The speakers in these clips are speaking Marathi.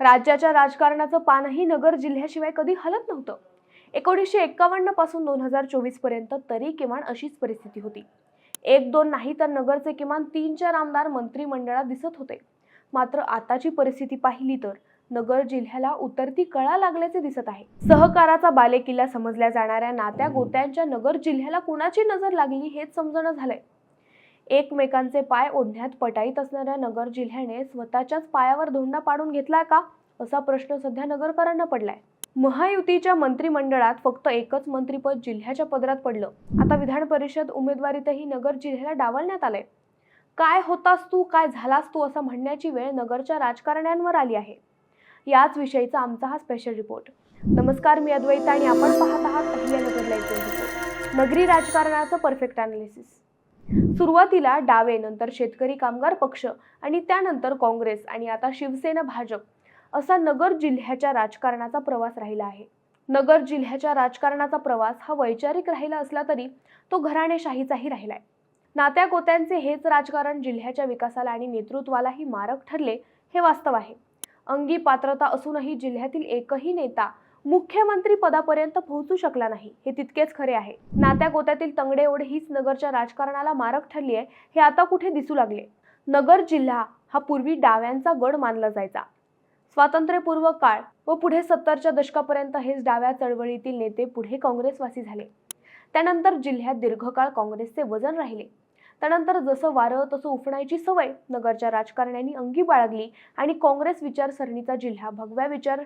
राज्याच्या राजकारणाचं पानही नगर जिल्ह्याशिवाय कधी हलत नव्हतं. एकोणीसशे एक्कावन्नपासून दोन हजार चोवीसपर्यंत तरी किमान अशीच परिस्थिती होती. एक दोन नाही तर नगरचे किमान तीन चार आमदार मंत्रिमंडळात दिसत होते. मात्र आताची परिस्थिती पाहिली तर नगर जिल्ह्याला उतरती कळा लागल्याचे दिसत आहे. सहकाराचा बालेकिल्ला समजल्या जाणाऱ्या नात्या गोत्यांच्या नगर जिल्ह्याला कुणाची नजर लागली हेच समजणं झालंय. एकमेकांचे पाय ओढण्यात पटाईत असणाऱ्या नगर जिल्ह्याने स्वतःच्याच पायावर धोंडा पाडून घेतलाय का? असा प्रश्न सध्या नगरकरांना पडलाय. महायुतीच्या मंत्रिमंडळात फक्त एकच मंत्रीपद जिल्ह्याच्या पदरात पडलं. आता विधान परिषद उमेदवारीतही नगर जिल्ह्याला डावलण्यात आलंय. काय होतास तू? काय झालास तू? असं म्हणण्याची वेळ नगरच्या राजकारण्यांवर आली आहे. याच विषयीचा आमचा हा स्पेशल रिपोर्ट नमस्कार मी अद्वैता आणि आपण पाहत आहात पहिल्या नगर रिपोर्ट नगरी राजकारणाचं परफेक्ट अनालिसिस सुरुवातीला डावे नंतर शेतकरी कामगार पक्ष आणि त्यानंतर काँग्रेस आणि आता शिवसेना भाजप असा नगर जिल्ह्याच्या राजकारणाचा प्रवास राहिला आहे. नगर जिल्ह्याच्या राजकारणाचा प्रवास हा वैचारिक राहिला असला तरी तो घराणेशाहीचाही राहिलाय नात्या गोत्यांचे हेच राजकारण जिल्ह्याच्या विकासाला आणि नेतृत्वालाही मारक ठरले हे वास्तव आहे. अंगी पात्रता असूनही जिल्ह्यातील एकही नेता मुख्यमंत्री पदापर्यंत पोहोचू शकला नाही. हे तितकेच खरे आहे. नात्या गोत्यातील तंगडे ओढ हीच नगरच्या राजकारणाला मारक ठरली आहे हे आता कुठे दिसू लागले? नगर जिल्हा हा पूर्वी डाव्यांचा गड मानला जायचा. स्वातंत्र्यपूर्व काळ व पुढे सत्तरच्या दशकापर्यंत हेच डाव्या चळवळीतील नेते पुढे काँग्रेसवासी झाले. त्यानंतर जिल्ह्यात दीर्घकाळ काँग्रेसचे वजन राहिले. त्यानंतर जसं वारं तसं उफणायची सवय नगरच्या राजकारण्यांनी अंगी बाळगली आणि काँग्रेस विचारसरणीचा जिल्हा भगव्या विचार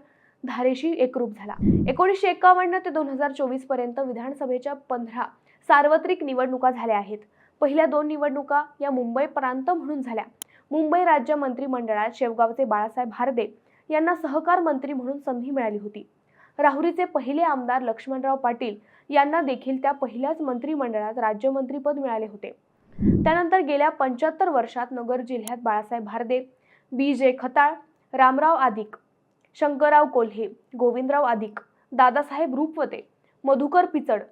धारेशी एकरूप झाला. एकोणीसशे एकावन्न ते दोन हजार चोवीसपर्यंत विधानसभेच्या पंधरा सार्वत्रिक निवडणुका झाल्या आहेत. पहिल्या दोन निवडणुका या मुंबई प्रांत म्हणून झाल्या. मुंबई राज्य मंत्रिमंडळात शेवगावचे बाळासाहेब भारदे यांना सहकार मंत्री म्हणून संधी मिळाली होती. राहुरीचे पहिले आमदार लक्ष्मणराव पाटील यांना देखील त्या पहिल्याच मंत्रिमंडळात राज्यमंत्रीपद मिळाले होते. त्यानंतर गेल्या पंच्याहत्तर वर्षात नगर जिल्ह्यात बाळासाहेब भारदे बी जे खताळ रामराव आदिक शंकरराव कोल्हे गोविंदराव आदिक दादासाहेब रूपवते मधुकर पिचड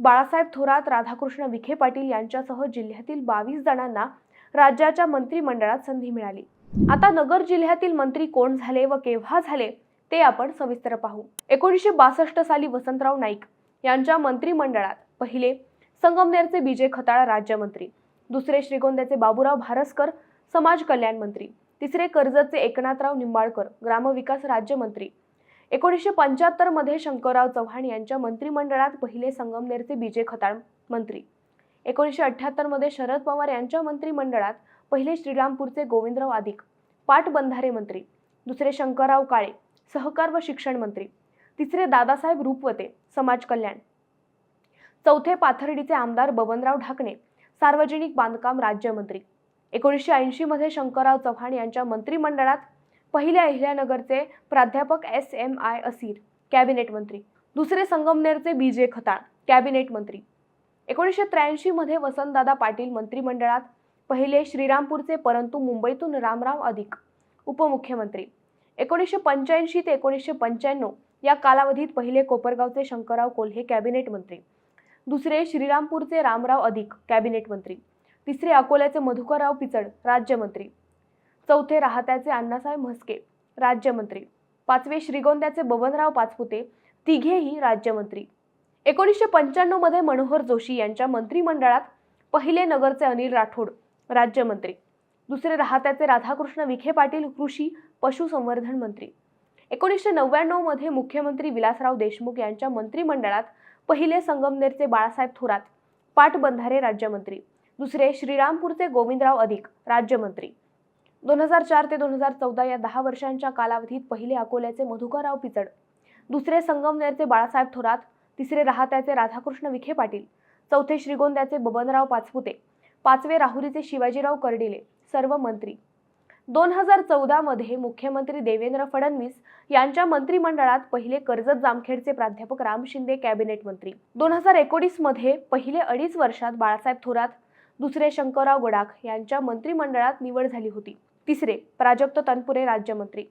बाळासाहेब थोरात राधाकृष्ण विखे पाटील यांच्यासह जिल्ह्यातील बावीस जणांना राज्याच्या मंत्रिमंडळात संधी मिळाली. आता नगर जिल्ह्यातील मंत्री कोण झाले व केव्हा झाले ते आपण सविस्तर पाहू. एकोणीसशे बासष्ट साली वसंतराव नाईक यांच्या मंत्रिमंडळात पहिले संगमनेरचे बीजे खताळ राज्यमंत्री दुसरे श्रीगोंद्याचे बाबुराव भारसकर समाज कल्याण मंत्री तिसरे कर्जतचे एकनाथराव निंबाळकर ग्रामविकास राज्यमंत्री. एकोणीसशे पंच्याहत्तरमध्ये शंकरराव चव्हाण यांच्या मंत्रिमंडळात पहिले संगमनेरचे बीजे खताळ मंत्री. एकोणीसशे अठ्ठ्याहत्तरमध्ये शरद पवार यांच्या मंत्रिमंडळात पहिले श्रीरामपूरचे गोविंदराव आदिक पाटबंधारे मंत्री. दुसरे शंकरराव काळे सहकार व शिक्षण मंत्री. तिसरे दादासाहेब रूपवते समाज कल्याण. चौथे पाथर्डीचे आमदार बबनराव ढाकणे सार्वजनिक बांधकाम राज्यमंत्री. एकोणीसशे ऐंशीमध्ये शंकरराव चव्हाण यांच्या मंत्रिमंडळात पहिल्या अहिल्यानगरचे प्राध्यापक S M I Asir cabinet मंत्री. दुसरे संगमनेरचे बी जे खताळ कॅबिनेट मंत्री. एकोणीसशे त्र्याऐंशीमध्ये वसंतदादा पाटील मंत्रिमंडळात पहिले श्रीरामपूरचे परंतु मुंबईतून रामराव अधिक उपमुख्यमंत्री. एकोणीसशे पंच्याऐंशी ते एकोणीसशे पंच्याण्णव या कालावधीत पहिले कोपरगावचे शंकरराव कोल्हे कॅबिनेट मंत्री. दुसरे श्रीरामपूरचे रामराव अधिक कॅबिनेट मंत्री. तिसरे अकोल्याचे मधुकरराव पिचड राज्यमंत्री. चौथे राहत्याचे अण्णासाहेब म्हस्के राज्यमंत्री. पाचवे श्रीगोंद्याचे बबनराव पाचपुते तिघेही राज्यमंत्री. एकोणीसशे पंच्याण्णवमध्ये मनोहर जोशी यांच्या मंत्रिमंडळात पहिले नगरचे अनिल राठोड राज्यमंत्री. दुसरे राहत्याचे राधाकृष्ण विखे पाटील कृषी पशुसंवर्धन मंत्री. एकोणीसशे नव्याण्णवमध्ये मुख्यमंत्री विलासराव देशमुख यांच्या मंत्रिमंडळात पहिले संगमनेरचे बाळासाहेब थोरात पाटबंधारे राज्यमंत्री. दुसरे श्रीरामपूरचे गोविंदराव अधिक राज्यमंत्री. दोन हजार चार ते दोन हजार चौदा या दहा वर्षांच्या कालावधीत पहिले अकोल्याचे मधुकरराव पिचड दुसरे संगमनेरचे बाळासाहेब थोरात तिसरे राहत्याचे राधाकृष्ण विखे पाटील चौथे श्रीगोंद्याचे बबनराव पाचपुते पाचवे राहुरीचे शिवाजीराव कर्डिले सर्व मंत्री. दोन हजार चौदामध्ये मुख्यमंत्री देवेंद्र फडणवीस यांच्या मंत्रिमंडळात पहिले कर्जत जामखेडचे प्राध्यापक राम शिंदे कॅबिनेट मंत्री. दोन हजार एकोणीसमध्ये पहिले अडीच वर्षात बाळासाहेब थोरात दुसरे शंकरराव गडाख यांच्या मंत्रिमंडळात निवड झाली होती. तिसरे प्राजक्त तनपुरे राज्यमंत्री.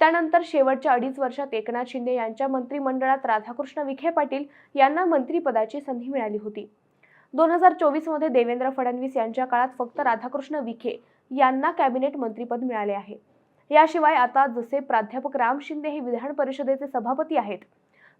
त्यानंतर शेवटच्या अडीच वर्षात एकनाथ शिंदे यांच्या मंत्रिमंडळात राधाकृष्ण विखे पाटील यांना मंत्रिपदाची संधी मिळाली होती. दोन हजार चोवीसमध्ये देवेंद्र फडणवीस यांच्या काळात फक्त राधाकृष्ण विखे यांना कॅबिनेट मंत्रीपद मिळाले आहे. याशिवाय आता जसे प्राध्यापक राम शिंदे हे विधान परिषदेचे सभापती आहेत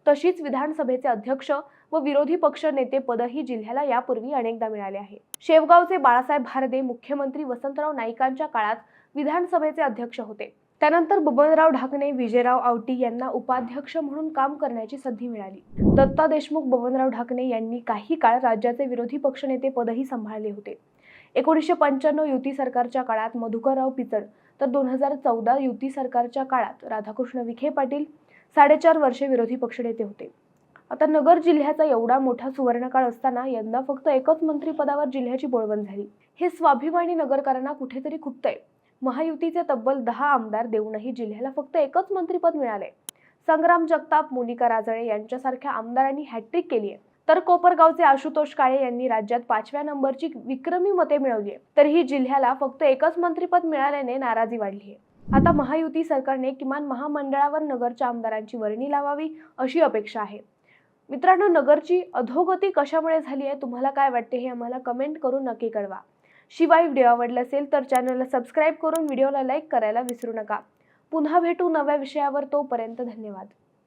तशीच विधानसभेचे अध्यक्ष व विरोधी पक्ष नेते पदही जिल्ह्याला यापूर्वी अनेकदा मिळाले आहे. शेवगावचे बाळासाहेब भारदे मुख्यमंत्री वसंतराव नाईकांच्या काळात विधानसभेचे अध्यक्ष होते. त्यानंतर बबनराव ढाकणे विजयराव आवटी यांना उपाध्यक्ष म्हणून काम करण्याची संधी मिळाली. दत्ता देशमुख बबनराव ढाकणे यांनी काही काळ राज्याचे विरोधी पक्षनेते पदही सांभाळले होते. एकोणीसशे पंच्याण्णव युती सरकारच्या काळात मधुकरराव पिचड तर दोन हजार चौदा युती सरकारच्या काळात राधाकृष्ण विखे पाटील साडेचार वर्षे विरोधी पक्षनेते होते. आता नगर जिल्ह्याचा एवढा मोठा सुवर्णकाळ असताना यंदा फक्त एकच मंत्रीपदावर जिल्ह्याची बोळवण झाली. हे स्वाभिमानी नगरकरांना कुठेतरी खुपतंय. महायुतीचे तब्बल दहा आमदार देऊनही जिल्ह्याला फक्त एकच मंत्रीपद मिळाले संग्राम जगताप मोनिका राजळे यांच्यासारख्या आमदारांनी हॅट्रिक केली आहे तर कोपरगावचे आशुतोष काळे यांनी राज्यात पाचव्या नंबरची विक्रमी मते मिळवली आहे तरीही जिल्ह्याला फक्त एकच मंत्रिपद मिळाल्याने नाराजी वाढली आहे. आता महायुती सरकारने किमान महामंडळावर नगरच्या आमदारांची वर्णी लावावी अशी अपेक्षा आहे. मित्रांनो नगरची अधोगती कशामुळे झाली आहे? तुम्हाला काय वाटते हे आम्हाला कमेंट करून नक्की कळवा. शिवाय व्हिडिओ आवडला असेल तर चॅनलला सबस्क्राईब करून व्हिडिओला लाईक करायला विसरू नका. पुन्हा भेटू नव्या विषयावर तोपर्यंत धन्यवाद.